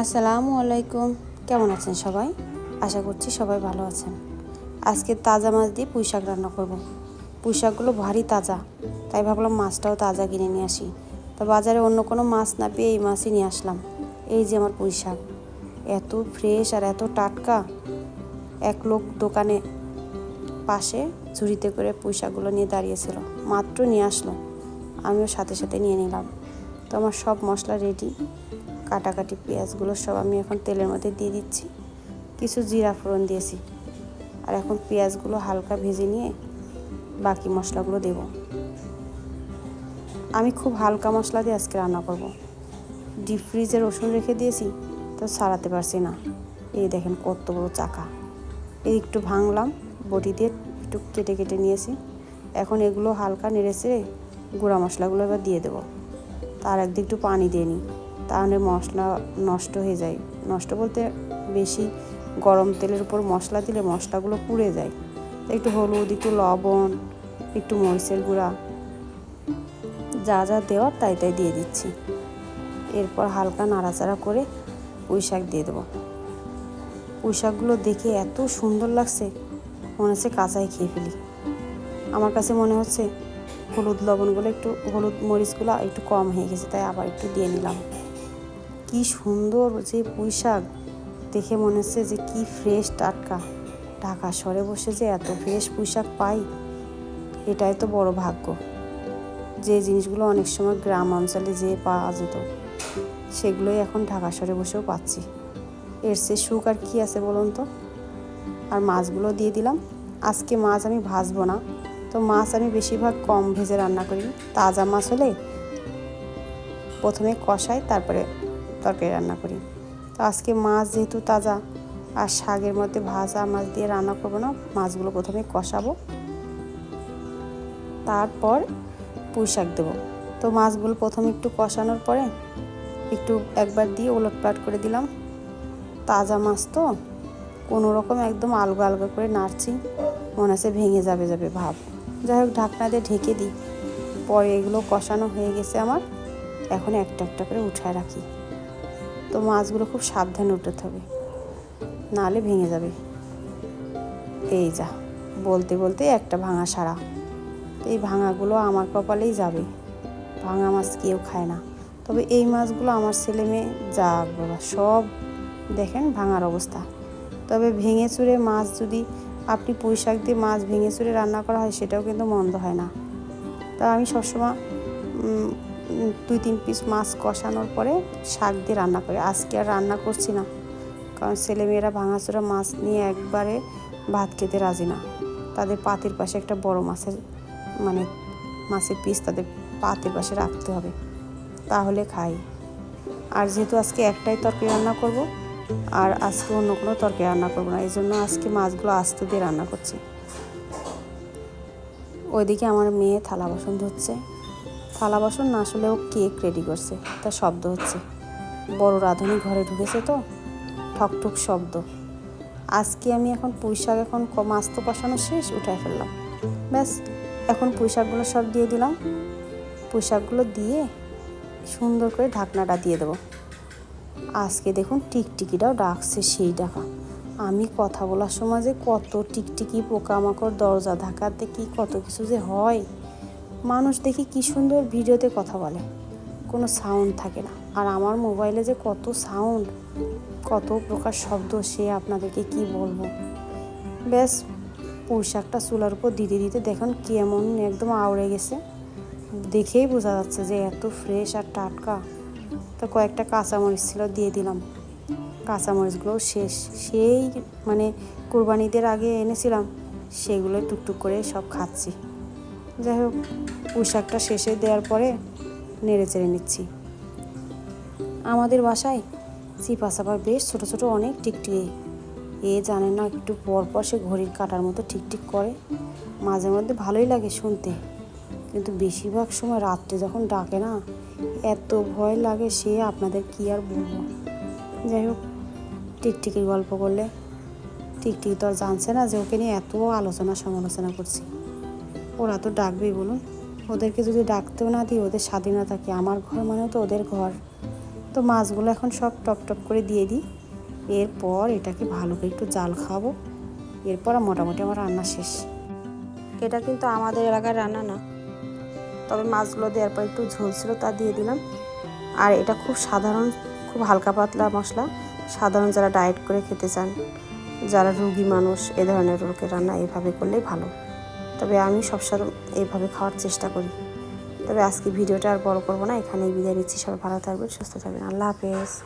আসসালামু আলাইকুম। কেমন আছেন সবাই? আশা করছি সবাই ভালো আছেন। আজকে তাজা মাছ দিয়ে পুঁই শাক রান্না করব। পুঁই শাকগুলো ভারী তাজা, তাই ভাবলাম মাছটাও তাজা কিনে নিয়ে আসি। তো বাজারে অন্য কোনো মাছ না পেয়ে এই মাছই নিয়ে আসলাম। এই যে আমার পুঁই শাক এত ফ্রেশ আর এত টাটকা। এক লোক দোকানে পাশে ঝুড়িতে করে পুঁই শাকগুলো নিয়ে দাঁড়িয়েছিল। মাত্র নিয়ে আসলো। আমিও সাথে সাথে নিয়ে নিলাম। তো আমার সব মশলা রেডি কাটাকাটি পেঁয়াজগুলো সব আমি এখন তেলের মধ্যে দিয়ে দিচ্ছি। কিছু জিরা ফোড়ন দিয়েছি আর এখন পেঁয়াজগুলো হালকা ভেজে নিয়ে বাকি মশলাগুলো দেব। আমি খুব হালকা মশলা দিয়ে আজকে রান্না করব। ডিপ ফ্রিজে রসুন রেখে দিয়েছি, তো সারাতে পারছি না। এই দেখেন কত বড় চাকা। এই একটু ভাঙলাম, বটি দিয়ে একটু কেটে কেটে নিয়েছি। এখন এগুলো হালকা নেড়ে গুঁড়া মশলাগুলো এবার দিয়ে দেবো। তার একদিক একটু পানি দিয়ে নিই, তাহলে মশলা নষ্ট হয়ে যায়। নষ্ট বলতে বেশি গরম তেলের উপর মশলা দিলে মশলাগুলো পুড়ে যায়। একটু হলুদ, একটু লবণ, একটু মরিচের গুঁড়া, যা যা দেওয়ার তাই তাই দিয়ে দিচ্ছি। এরপর হালকা নাড়াচাড়া করে পুঁই শাক দিয়ে দেবো। পুঁই শাকগুলো দেখে এত সুন্দর লাগছে, মনে হচ্ছে কাঁচাই খেয়ে ফেলি। আমার কাছে মনে হচ্ছে হলুদ লবণগুলো একটু, হলুদ মরিচগুলো একটু কম হয়ে গেছে, তাই আবার একটু দিয়ে নিলাম। কি সুন্দর যে পুঁই শাক দেখে মনে হচ্ছে যে কি ফ্রেশ টাটকা। ঢাকা শহরে বসে যে এত ফ্রেশ পুঁই শাক পাই, এটাই তো বড় ভাগ্য। যে জিনিসগুলো অনেক সময় গ্রাম অঞ্চলে যে পাওয়া যেত, সেগুলোই এখন ঢাকা শহরে বসেও পাচ্ছি। এর সে সুখ আর কী আছে বলুন তো? আর মাছগুলো দিয়ে দিলাম। আজকে মাছ আমি ভাজবো না। তো মাছ আমি বেশিরভাগ কম ভেজে রান্না করি। তাজা মাছ হলে প্রথমে কষাই, তারপরে তরকারি রান্না করি। তো আজকে মাছ যেহেতু তাজা, আর শাকের মধ্যে ভাজা মাছ দিয়ে রান্না করব না, মাছগুলো প্রথমে কষাবো। তারপর পুঁই শাক দেবো। তো মাছগুলো প্রথমে একটু কষানোর পরে একটু একবার দিয়ে ওলটপাট করে দিলাম। তাজা মাছ তো কোনো রকম একদম আলগা আলগা করে নাড়ছি, মনে হচ্ছে ভেঙে যাবে যাবে ভাব। যাই হোক, ঢাকনা দিয়ে ঢেকে দিই। পরে এগুলো কষানো হয়ে গেছে আমার। এখন একটা একটা করে উঠায় রাখি। তো মাছগুলো খুব সাবধানে উঠাতে হবে। নাহলে ভেঙে যাবে। এই যা, বলতে বলতে একটা ভাঙা সারা। এই ভাঙাগুলো আমার কপালেই যাবে। ভাঙা মাছ কেউ খায় না। তবে এই মাছগুলো আমার ছেলে মেয়ে যাক বাবা, সব দেখেন ভাঙার অবস্থা। তবে ভেঙে চুরে মাছ যদি আপনি পুঁই শাক দিয়ে মাছ ভেঙে চুরে রান্না করা হয়, সেটাও কিন্তু মন্দ হয় না। তা আমি সবসময় দুই তিন পিস মাছ কষানোর পরে শাক দিয়ে রান্না করি। আজকে আর রান্না করছি না, কারণ ছেলেমেয়েরা ভাঙাচোরা মাছ নিয়ে একবারে ভাত খেতে রাজি না। তাদের পাতির পাশে একটা বড় মাছের মানে মাছের পিস তাদের পাতের পাশে রাখতে হবে, তাহলে খাই। আর যেহেতু আজকে একটাই তরকারি রান্না করব আর আজকে অন্য কোনো তরকারি রান্না করব না। এই জন্য আজকে মাছগুলো আস্তে দিয়ে রান্না করছি। ওইদিকে আমার মেয়ে থালা বাসন ধুচ্ছে। থালা বাসন না আসলেও কেক রেডি করছে। তা শব্দ হচ্ছে। বড় রাঁধুনি ঘরে ঢুকেছে তো, ঠকঠক শব্দ। আজকে আমি এখন পুঁই শাক এখন মাছ তো কষানো শেষ, উঠায় ফেললাম। ব্যাস, এখন পুঁই শাকগুলো সব দিয়ে দিলাম। পুঁই শাকগুলো দিয়ে সুন্দর করে ঢাকনাটা দিয়ে দেবো। আজকে দেখুন টিকটিকিটাও ডাকছে সেই ডাকা আমি কথা বলার সময় যে কত টিকটিকি, পোকামাকড়, দরজা ধাকাতে কি কত কিছু যে হয়। মানুষ দেখি কি সুন্দর ভিডিওতে কথা বলে, কোনো সাউন্ড থাকে না। আর আমার মোবাইলে যে কত সাউন্ড কত প্রকার শব্দ, সে আপনাদেরকে কি বলব? ব্যাস, পোশাকটা চুলার উপর দিতে দিতে দেখুন কেমন একদম আউড়ে গেছে। দেখেই বোঝা যাচ্ছে যে এত ফ্রেশ আর টাটকা। তো কয়েকটা কাঁচামরিচ ছিল, দিয়ে দিলাম। কাঁচামরিচগুলো শেষ। সেই মানে কোরবানিদের আগে এনেছিলাম সেগুলো টুকটুক করে সব খাচ্ছি। যাই হোক পোশাকটা শেষে দেওয়ার পরে নেড়ে চেড়ে নিচ্ছি। আমাদের বাসায় চিপা চাপা বেশ ছোট ছোট অনেক টিকটিকি। এ জানে না, একটু পর পর সে ঘড়ির কাটার মতো ঠিকঠিক করে। মাঝে মধ্যে ভালোই লাগে শুনতে। কিন্তু বেশিরভাগ সময় রাত্রে যখন ডাকে না, এত ভয় লাগে সে আপনাদের কি আর বলব? যাই হোক, টিকটিকির গল্প করলে। টিকটিকি তো আর জানছে না যে ওকে নিয়ে এত আলোচনা সমালোচনা করছি। ওরা তো ডাকবেই বলুন। ওদেরকে যদি ডাকতেও না দিই, ওদের স্বাধীনতা কি আমার ঘর মানে তো ওদের ঘর? তো মাছগুলো এখন সব টপ টপ করে দিয়ে দিই। এরপর এটাকে ভালো করে একটু জাল খাওয়াবো। এরপর মোটামুটি আমার রান্না শেষ। এটা কিন্তু আমাদের এলাকার রান্না না। তবে মাছগুলো দেওয়ার পর একটু ঝোল ছিল, তা দিয়ে দিলাম। আর এটা খুব সাধারণ, খুব হালকা পাতলা মশলা। সাধারণ যারা ডায়েট করে খেতে চান, যারা রুগী মানুষ, এ ধরনের রোগের রান্না এভাবে করলেই ভালো। তবে আমি সবসময় এইভাবে খাওয়ার চেষ্টা করি। তবে আজকে ভিডিওটা আর বড় করব না, এখানেই বিদায় নিচ্ছি। সবাই ভালো থাকবেন, সুস্থ থাকবেন। আল্লাহ হাফেজ।